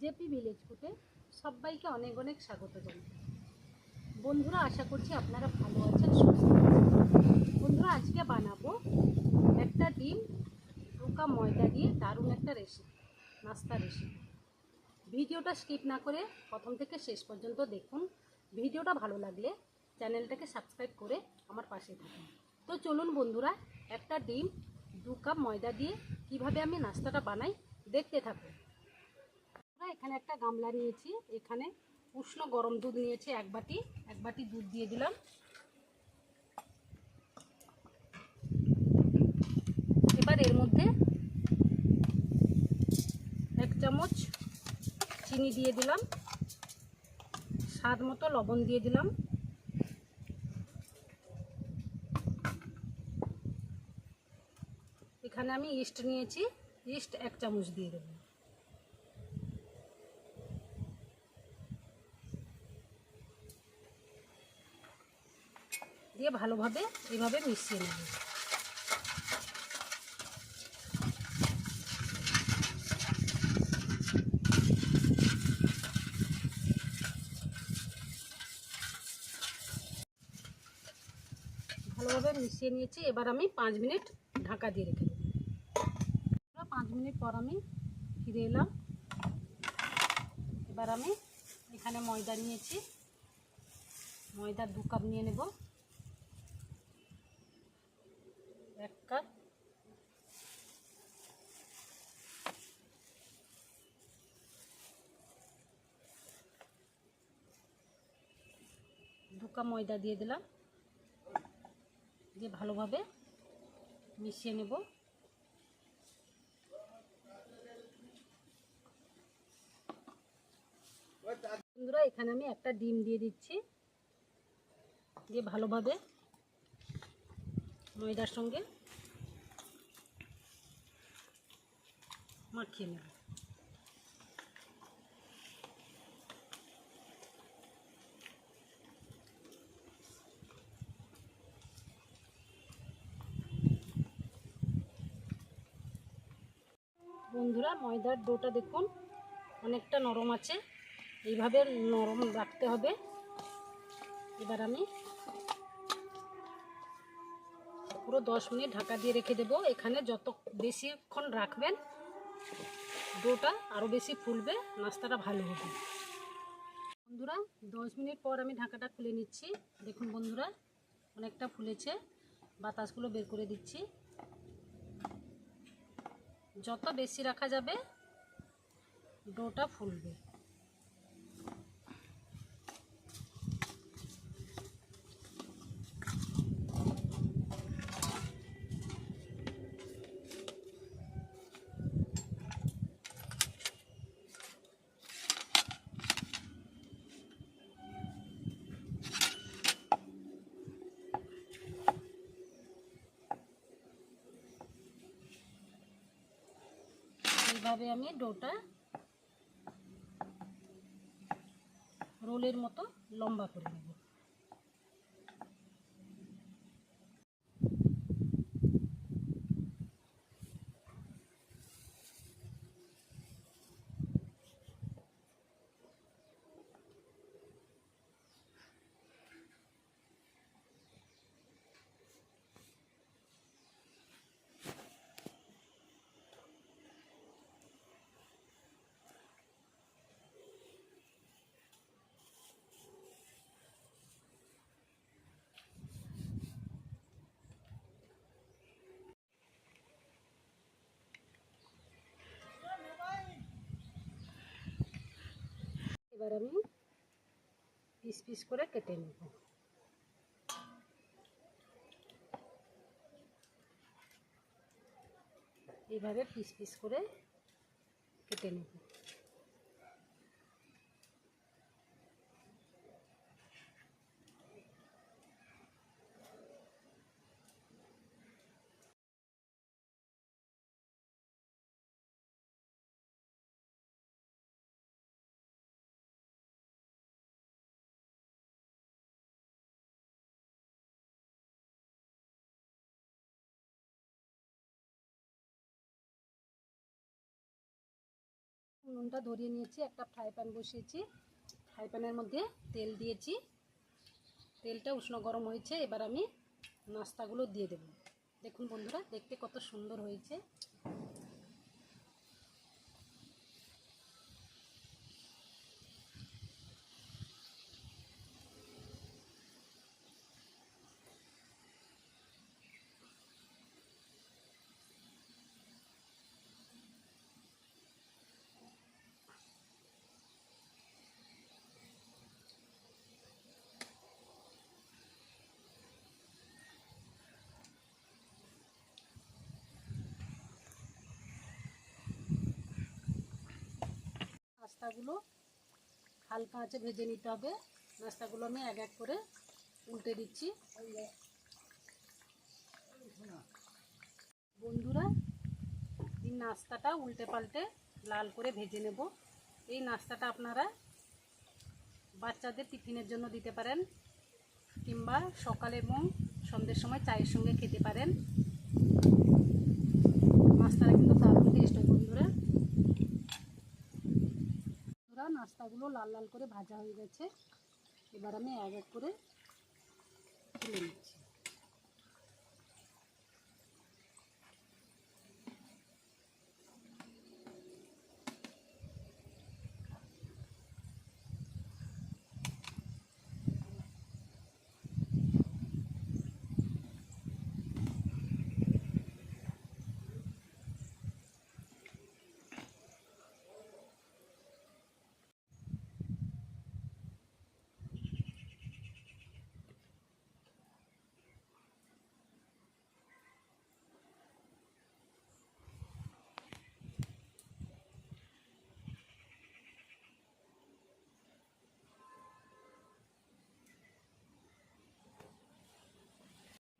JP village ফুটে সবাইকে অনেক অনেক স্বাগত জানাই। বন্ধুরা, আশা করছি আপনারা ভালো আছেন, সুস্থ। বন্ধুরা, আজকে বানাবো একটা ডিম রুকা ময়দা দিয়ে দারুণ একটা রেসিপি নাস্তা রেসিপি ভিডিওটা স্কিপ না করে প্রথম থেকে শেষ পর্যন্ত দেখুন। ভিডিওটা ভালো লাগলে চ্যানেলটাকে সাবস্ক্রাইব করে আমার পাশে থাকুন। তো চলুন বন্ধুরা, একটা ডিম, দু কাপ ময়দা দিয়ে কীভাবে আমি নাস্তাটা বানাই দেখতে থাকুন। এখানে একটা গামলা নিয়েছি। এখানে উষ্ণ গরম দুধ নিয়েছি এক বাটি। এক বাটি দুধ দিয়ে দিলাম। এবার এর মধ্যে এক চামচ চিনি দিয়ে দিলাম। স্বাদ মতো লবণ দিয়ে দিলাম। এখানে আমি ইস্ট নিয়েছি। ইস্ট এক চামচ দিয়ে দেবো। দিয়ে ভালোভাবে এইভাবে মিশিয়ে নেব। ভালোভাবে মিশিয়ে নিয়েছি। এবার আমি পাঁচ মিনিট ঢাকা দিয়ে রেখে দেবো। পাঁচ মিনিট পর আমি ফিরে এলাম। এবার আমি এখানে ময়দা নিয়েছি। ময়দা দু কাপ নিয়ে নেব এক কাপ দু ময়দা দিয়ে দিলাম। দিয়ে ভালোভাবে মিশিয়ে নেব। বন্ধুরা, এখানে আমি একটা ডিম দিয়ে দিচ্ছি। দিয়ে ভালোভাবে ময়দার সঙ্গে মাখিয়ে নেব। বন্ধুরা, ময়দার ডোটা দেখুন, অনেকটা নরম আছে। এইভাবে নরম রাখতে হবে। এবার আমি পুরো দশ মিনিট ঢাকা দিয়ে রেখে দেবো। এখানে যত বেশিক্ষণ রাখবেন, ডোটা আরও বেশি ফুলবে, নাস্তাটা ভালো হবে। বন্ধুরা, দশ মিনিট পর আমি ঢাকাটা খুলে নিচ্ছি। দেখুন বন্ধুরা, অনেকটা ফুলেছে। বাতাসগুলো বের করে দিচ্ছি। যত বেশি রাখা যাবে ডোটা ফুলবে। এইভাবে আমি ডোটা রোলের মতো লম্বা করে নেব। এবার আমি পিস পিস করে কেটে নেব। এইভাবে পিস পিস করে কেটে নেব। নুনটা ধরিয়ে নিয়েছি, একটা ফ্রাই প্যান বসিয়েছি। ফ্রাই প্যানের মধ্যে তেল দিয়েছি। তেলটা উষ্ণ গরম হয়েছে, এবার আমি নাস্তাগুলো দিয়ে দেব। দেখুন বন্ধুরা, দেখতে কত সুন্দর হয়েছে। নাস্তাগুলো হালকা আঁচে ভেজে নিতে হবে। নাস্তাগুলো আমি এক এক করে উল্টে দিচ্ছি। বন্ধুরা, এই নাস্তাটা উল্টে পাল্টে লাল করে ভেজে নেব। এই নাস্তাটা আপনারা বাচ্চাদের টিফিনের জন্য দিতে পারেন কিংবা সকালে এবং সন্ধ্যের সময় চায়ের সঙ্গে খেতে পারেন নাস্তাটা কিন্তু দারুণ টেস্ট হয় বন্ধুরা বন্ধুরা নাস্তাগুলো লাল লাল করে ভাজা হয়ে গেছে। এবার আমি এক এক করে তুলে নিচ্ছি।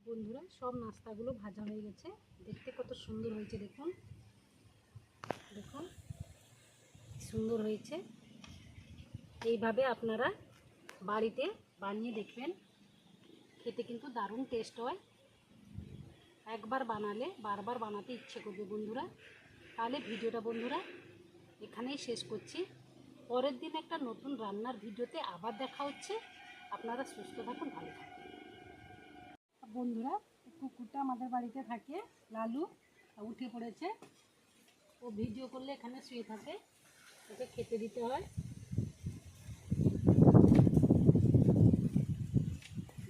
বন্ধুরা, সব নাস্তাগুলো ভাজা হয়ে গেছে। দেখতে কত সুন্দর হয়েছে, দেখুন। দেখুন সুন্দর হয়েছে। এইভাবে আপনারা বাড়িতে বানিয়ে দেখবেন। খেতে কিন্তু দারুণ টেস্ট হয়। একবার বানালে, বারবার বানাতে ইচ্ছে করবে বন্ধুরা। তাহলে ভিডিওটা বন্ধুরা, এখানেই শেষ করছি। পরের দিন একটা নতুন রান্নার ভিডিওতে আবার দেখা হচ্ছে। আপনারা সুস্থ থাকুন, ভালো থাকুন। বন্ধুরা, কুকুরটা আমাদের বাড়িতে থাকে, লালু, উঠে পড়েছে। ও ভিডিও করলে এখানে শুয়ে থাকে, ওকে খেতে দিতে হয়।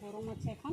গরম আছে এখন।